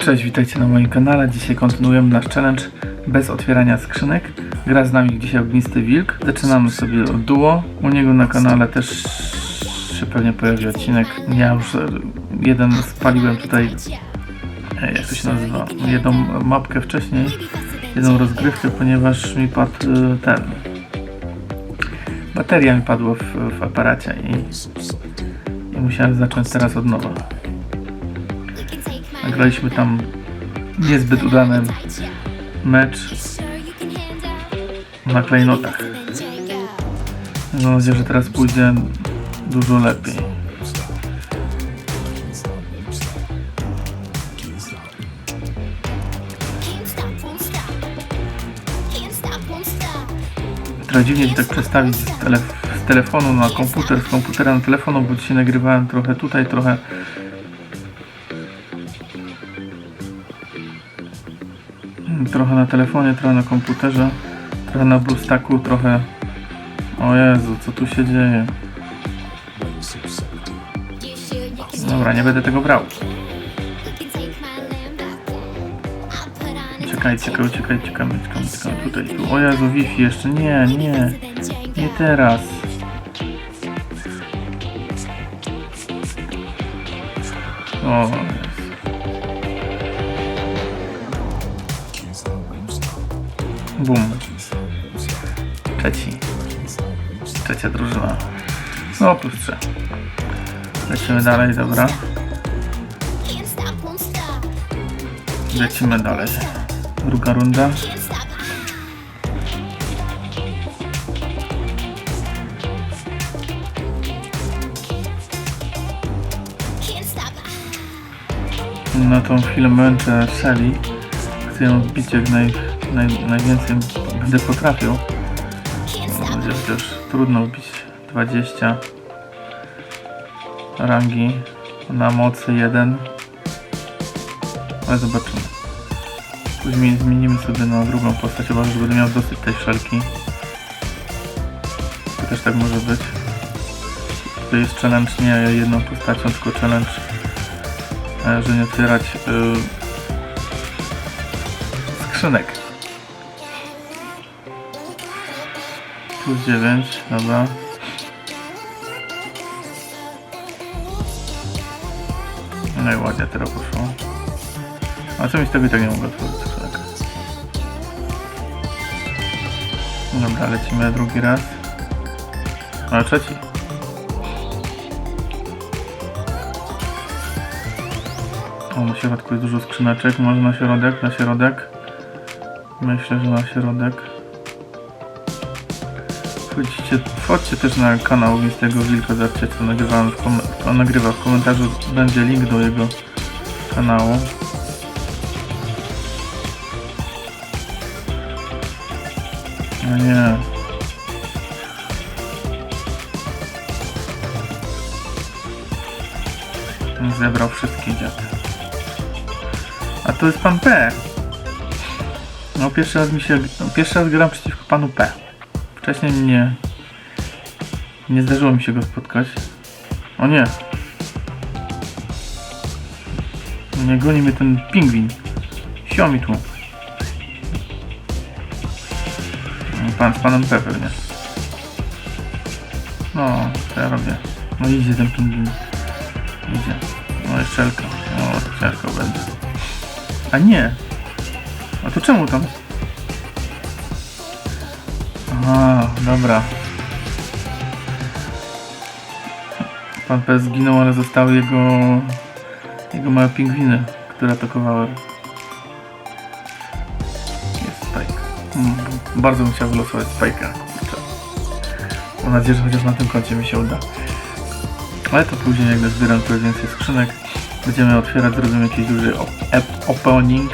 Cześć, witajcie na moim kanale. Dzisiaj kontynuujemy nasz challenge bez otwierania skrzynek. Gra z nami dzisiaj Ognisty Wilk. Zaczynamy sobie od duo. U niego na kanale też się pewnie pojawi odcinek. Ja już e, jeden spaliłem tutaj, e, jak to się nazywa, jedną mapkę wcześniej, jedną rozgrywkę, ponieważ mi padł e, ten, bateria mi padła w, w aparacie i, i musiałem zacząć teraz od nowa. Nagraliśmy tam niezbyt udany mecz na klejnotach. Mam nadzieję, że teraz pójdzie dużo lepiej. Trochę dziwnie tak przestawić z, telef- z telefonu na komputer, z komputera na telefonu, bo dzisiaj nagrywałem trochę tutaj, trochę Trochę na telefonie, trochę na komputerze, trochę na BlueStacku, trochę... O Jezu, co tu się dzieje? Dobra, nie będę tego brał. Czekaj, czekaj, uciekaj, czekamy, czekamy, czekamy, tutaj, tu. O Jezu, Wi-Fi jeszcze, nie, nie, nie teraz. O, Bum. Trzeci. Trzecia drużyna. No, plus trzy. Lecimy dalej, dobra. Lecimy dalej. Druga runda. Na tą chwilę męczę Shelly. Chcę ją zbić jak naj, naj, najwięcej będę potrafił. Będzie też trudno wbić 20 rangi na mocy 1. Ale zobaczymy. Później zmienimy sobie na drugą postać, chyba że będę miał dosyć tej wszelki. To też tak może być. To jest challenge nie jedną postacią, tylko challenge, e, że nie otwierać y, skrzynek. Plus 9, dobra. No i ładnie teraz poszło. A co mi z tego tak nie mogę otworzyć skrzynek. Dobra, lecimy drugi raz. Ale trzeci. O, na środku jest dużo skrzyneczek. Może na środek, na środek. Myślę, że na środek. Wchodźcie, wchodźcie też na kanał Mistego Wilka, zobaczcie co nagrywałem w nagrywa. W komentarzu będzie link do jego kanału. No nie. Zebrał wszystkie dziady. A to jest pan P. No pierwszy raz mi się. Pierwszy raz gram przeciwko panu P. Wcześniej nie. Nie zdarzyło mi się go spotkać. O nie. Nie goni mnie ten pingwin. Sio mi tu. No, Pan z panem P pewnie. No, co ja robię? No idzie ten pingwin. Idzie. No jeszcze Elka. O, ciężko będzie. A nie. A to czemu tam? A, dobra. Pan P zginął, ale zostały jego jego małe pingwiny, które atakowały. Jest Spike. Mm, bardzo bym chciał wylosować Spike'a. Mam nadzieję, że chociaż na tym koncie mi się uda. Ale to później, jak zbieram trochę więcej skrzynek, będziemy otwierać, zrobimy jakiś duży op- opening.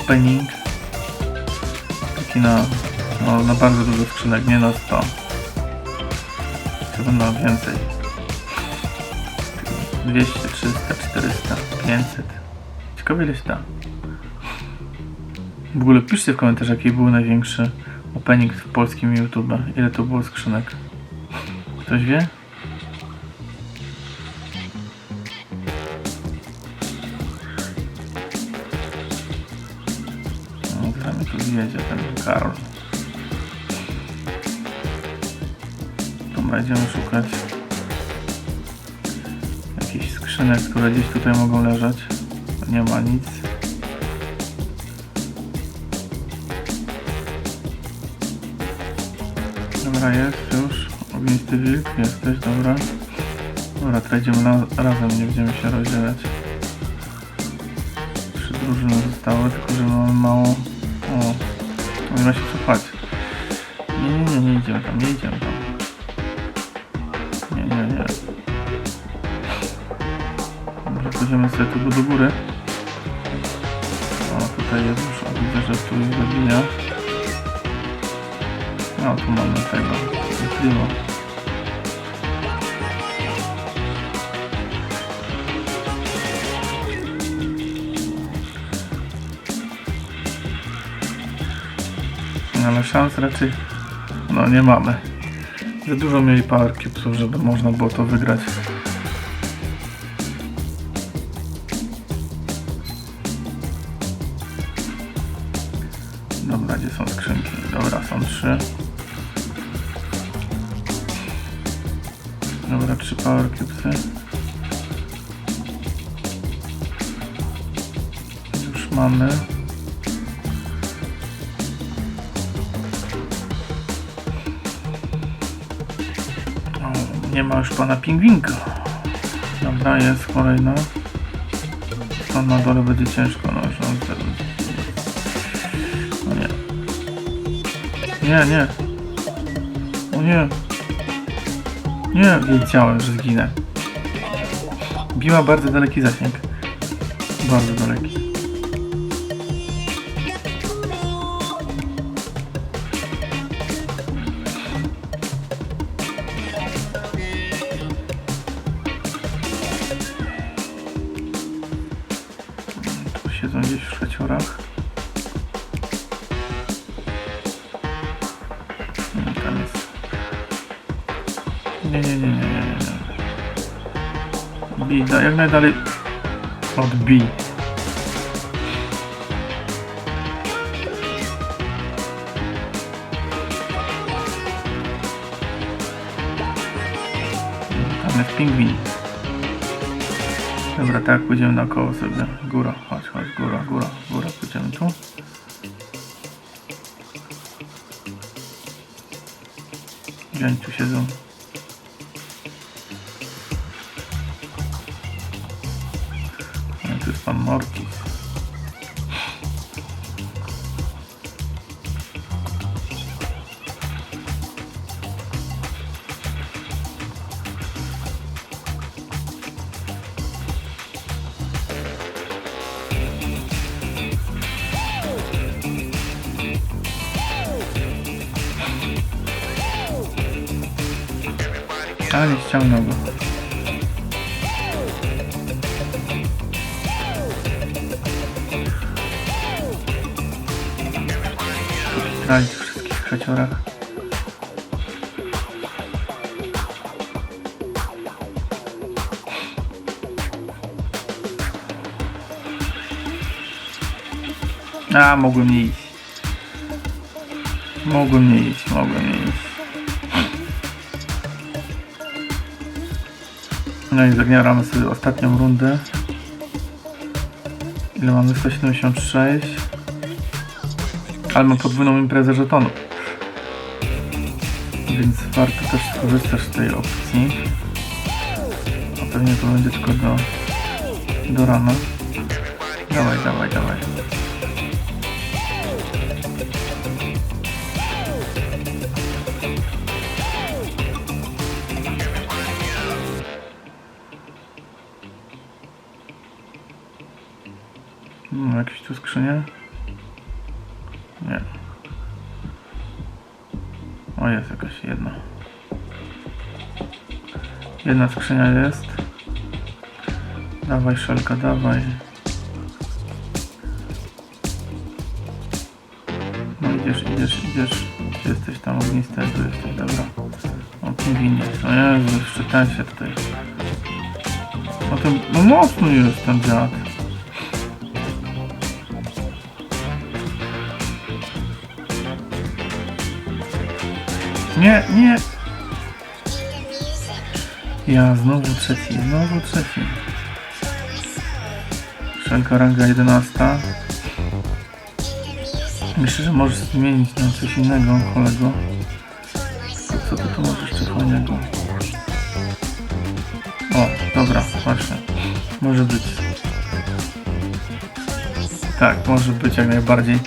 Opening. Taki na, no, na bardzo dużo skrzynek, nie na 100. Chyba na więcej. 200, 300, 400, 500. Ciekawe ile się da. W ogóle piszcie w komentarzach, jaki był największy opening w polskim YouTube. Ile to było skrzynek? Ktoś wie? Mi tu zjedzie ten Karol. Dobra, idziemy szukać jakichś skrzynek, które gdzieś tutaj mogą leżeć. Nie ma nic. Dobra, jest już. Ognisty wilk, jesteś, dobra. Dobra, na, razem, nie będziemy się rozdzielać. Trzy drużyny zostały, tylko że mamy mało... O, ma się cofać. Nie, nie, nie, nie idziemy tam, nie idziemy tam. Może pójdziemy sobie tu do góry. O, tutaj jest już, widzę, że tu jest zabija. No, tu mamy tego, piwo. Ale szans raczej no nie mamy. Za dużo mieli power cubesów, żeby można było to wygrać. Mamy. O, nie ma już pana pingwinka. Dobra, jest kolejna. Tam na dole będzie ciężko, no już nie. Nie, nie. O nie. Nie, wiedziałem, że zginę. Biła bardzo daleki zasięg. Bardzo daleki. Siedzą gdzieś w szkaciorach. Nie, tam jest. Nie, nie, nie, nie, nie, nie. Bij, jak najdalej od pingwin. Dobra, tak, pójdziemy naokoło sobie. Góra, chodź, chodź, góra, góra, góra, pójdziemy tu. Gdzie oni tu siedzą? A, nie ściągnął go. Grali w wszystkich krzaciorach. A, mogłem nie iść. Mogłem nie iść, mogłem nie iść. No i zagramy sobie ostatnią rundę. Ile mamy? 176. Ale mam podwójną imprezę żetonów. Więc warto też skorzystać z tej opcji. A pewnie to będzie tylko do, do rana. Dawaj, dawaj, dawaj. No, jakieś tu skrzynie? Nie. O, jest jakaś jedna. Jedna skrzynia jest. Dawaj, szelka, dawaj. No idziesz, idziesz, idziesz. Gdzie jesteś tam ognisty? Tu jesteś, dobra. O, pingwin jest. O Jezu, jeszcze ten się tutaj. O tym, no mocno jest ten dziad. Nie, nie. Ja znowu trzeci, znowu trzeci. Szelka ranga 11. Myślę, że możesz zmienić na coś innego, kolego. Co, co ty tu możesz jeszcze fajnego? O, dobra, właśnie. Może być. Tak, może być jak najbardziej.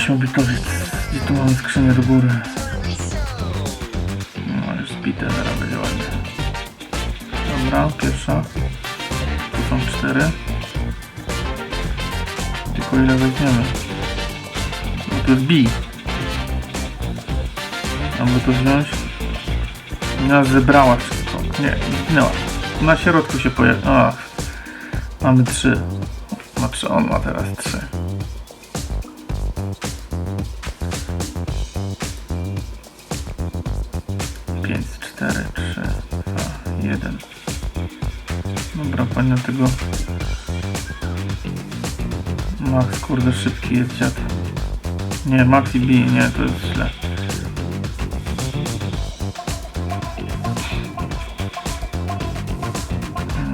8-bitowiec. Gdzie tu mamy skrzynię do góry? No, już zbite, zaraz będzie ładnie. Dobra, pierwsza. Tu są cztery. Tylko ile weźmiemy? No to jest B. Aby to wziąć. Ona zebrała wszystko. Nie, zginęła. Na środku się pojawi. Ach. Mamy trzy. Znaczy on ma teraz trzy. Jeden. Dobra, pani tego... Max, kurde, szybki jest dziad. Nie, Max i B, nie, to jest źle.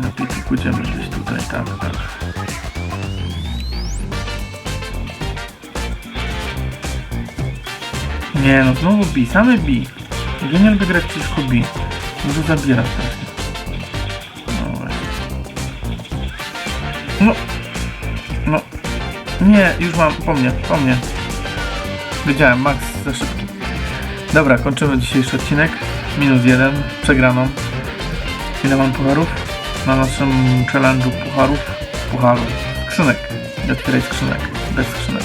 Lepiej pójdziemy gdzieś tutaj, tak, tak. Nie no, znowu B, same B. Ja nie lubię grać przeciwko B. Może zabiera strasznie. No. No. Nie, już mam, po mnie, po mnie. Wiedziałem, Max za szybki. Dobra, kończymy dzisiejszy odcinek. Minus jeden, przegraną. Ile mam pucharów? Na naszym challenge'u pucharów. Pucharów. Skrzynek. Otwieraj skrzynek. Bez skrzynek.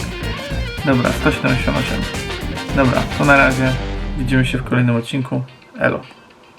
Dobra, 178. Dobra, to na razie. Widzimy się w kolejnym odcinku. Elo.